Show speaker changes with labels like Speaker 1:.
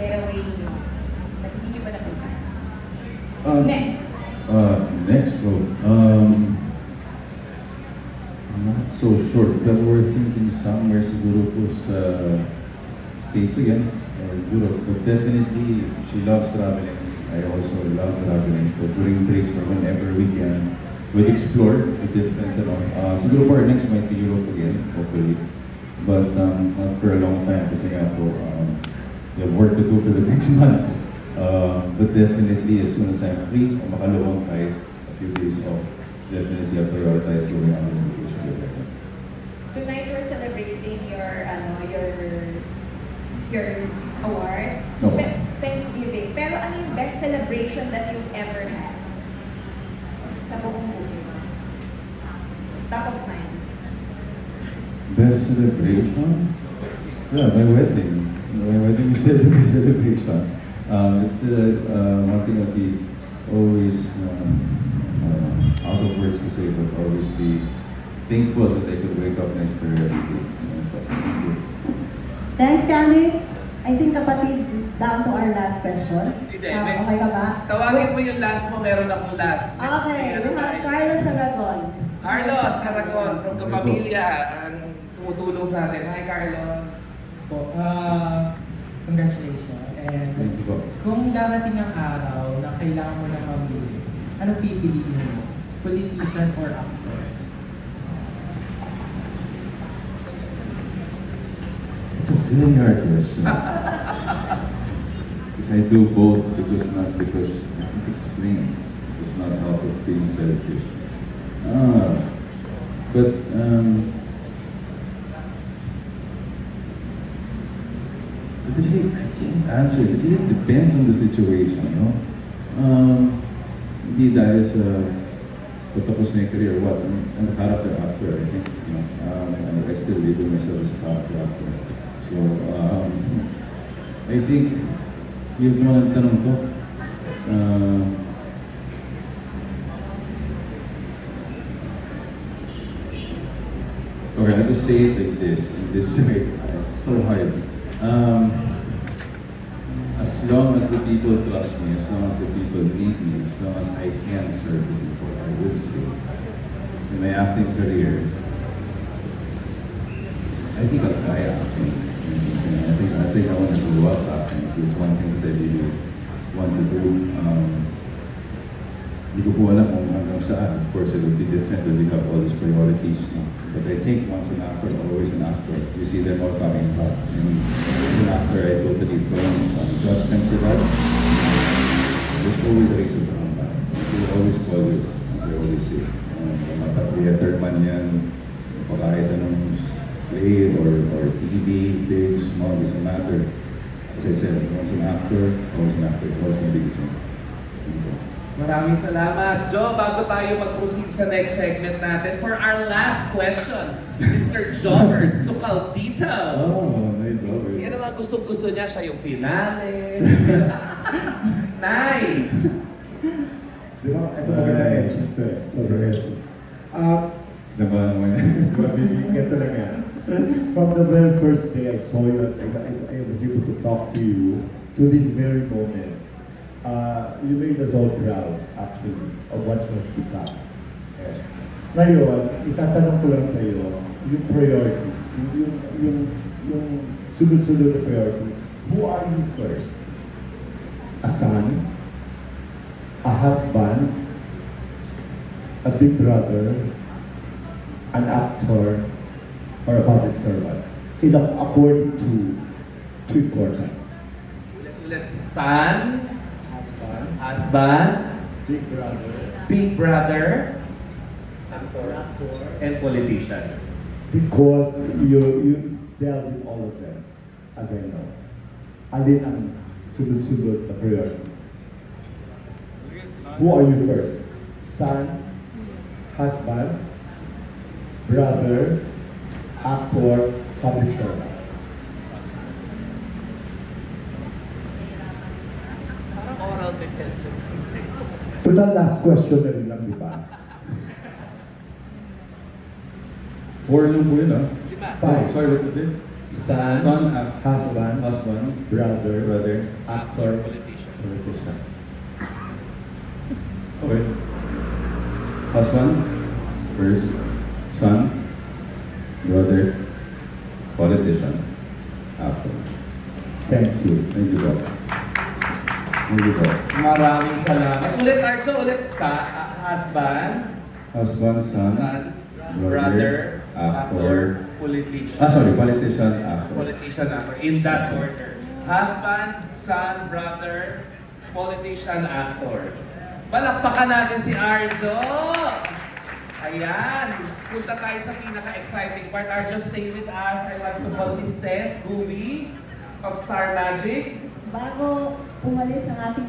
Speaker 1: getaway nyo na hindi nyo pa napunta?
Speaker 2: Um,
Speaker 1: Next.
Speaker 2: Uh, next, oh, um, not so sure, but we're thinking somewhere siguro po sa States again, or Europe, but definitely she loves traveling. I also love traveling, so during breaks or whenever we can, we'll explore the different, ano, uh, siguro po our next might be Europe again, hopefully. But um, not for a long time kasi nga po, um, we have work to do for the next months. Uh, but definitely, as soon as I'm free, o makalawang kahit a few days off, definitely I prioritize going on an vacation with.
Speaker 1: Tonight we're celebrating your ano your your awards.
Speaker 2: No.
Speaker 1: Pe- Thanksgiving. Pero ano yung best celebration that you've ever had? Sa buong buhay mo. Top of mind.
Speaker 2: Best celebration? Yeah, my wedding. My wedding is still a big celebration. Um, it's still uh, one thing that we always, um, uh, out of words to say, but always be thankful that I could wake up next to her every day. Thank you.
Speaker 3: Thanks, Candice. I think kapatid, down to our last question.
Speaker 4: Hindi, may-
Speaker 3: okay ka ba?
Speaker 4: Tawagin mo yung last mo, meron akong last.
Speaker 3: Okay, we have. Carlos Aragon.
Speaker 4: Carlos Caragon from Kapamilya ang tumutulong sa atin. Hi Carlos.
Speaker 5: Po. Ah, congratulations. And
Speaker 2: Thank you po.
Speaker 5: kung darating ang araw na kailangan mo na mamili, anong pipiliin mo? Politician or actor?
Speaker 2: It's a very hard question. Because I do both because not because I think it's plain. This is not out of being selfish. Ah, but um, it really, I can't answer. It really depends on the situation, no? Um, hindi dahil sa patapos na yung career, what? I'm, I'm a character actor, I think. You know, um, I still label myself as a character actor. So, um, I think, yung mga tanong to, uh, okay, I'll just say it like this, in this way. It's so hard. Um, as long as the people trust me, as long as the people need me, as long as I can serve the people, I will stay. In my acting career, I think I'll try acting. I think I think I want to grow up acting, so it's one thing that I really want to do. Um, hindi ko po alam kung hanggang saan. Of course, it would be different when we have all these priorities. No? But I think once an actor, always an actor. You see them all coming back. And as an actor, I totally don't um, judge them for that. There's always a reason to come back. They always call you, as I always say. Um, mga theater man yan, o kahit anong play or, or TV, big, small, doesn't matter. As I said, once an actor, always an actor. It's always going to be the same.
Speaker 4: Maraming salamat. Joe, bago tayo mag-proceed sa next segment natin, for our last question, Mr. Jobert Sucaldito.
Speaker 2: Oh, nice job.
Speaker 4: Yan naman gusto-gusto niya, siya yung finale. Nay!
Speaker 6: Di ba? Ito maganda yung cheat to eh. Sobrang yes. Um,
Speaker 2: Diba naman?
Speaker 6: mabibigyan talaga. From the very first day I saw you, I, I, I was able to talk to you, to this very moment, uh, you made us all proud, actually, of what you have become. Eh. Ngayon, itatanong ko lang sa iyo, yung priority, yung, yung, yung, yung sunod-sunod na priority, who are you first? A son? A husband? A big brother? An actor? Or a public servant? A, according to to importance.
Speaker 4: Ulit-ulit. Son,
Speaker 6: Husband?
Speaker 4: husband,
Speaker 6: Big brother?
Speaker 4: big brother,
Speaker 6: Actor? Actor?
Speaker 4: and politician.
Speaker 6: Because you you excel in all of them, as I know. Alin ang sunod-sunod na priority? Who are you first? Son, husband, brother, actor, public servant.
Speaker 4: Oral defense.
Speaker 6: Total last question na rin lang, di ba?
Speaker 2: Four lang po yun, ah.
Speaker 6: Five.
Speaker 2: Sorry, what's the fifth?
Speaker 6: son,
Speaker 2: Son, uh,
Speaker 6: husband,
Speaker 2: husband,
Speaker 6: brother,
Speaker 2: brother.
Speaker 6: actor,
Speaker 4: Politician.
Speaker 6: politician.
Speaker 2: Okay. Husband, first, son, brother, politician, actor.
Speaker 6: Thank you.
Speaker 2: Thank you, bro. You, bro.
Speaker 4: Maraming salamat. Ulit, Arjo, ulit sa ah, husband,
Speaker 2: Husband, son,
Speaker 4: son,
Speaker 2: brother,
Speaker 4: brother,
Speaker 2: actor.
Speaker 4: politician.
Speaker 2: Ah, sorry, politician, actor.
Speaker 4: Politician actor. In that order. Husband, son, brother, politician, actor. Palakpakan natin si Arjo! Ayan! Punta tayo sa pinaka-exciting part. Arjo, stay with us. I want to call Miss Tess Gumi of Star Magic.
Speaker 3: Bago umalis ang ating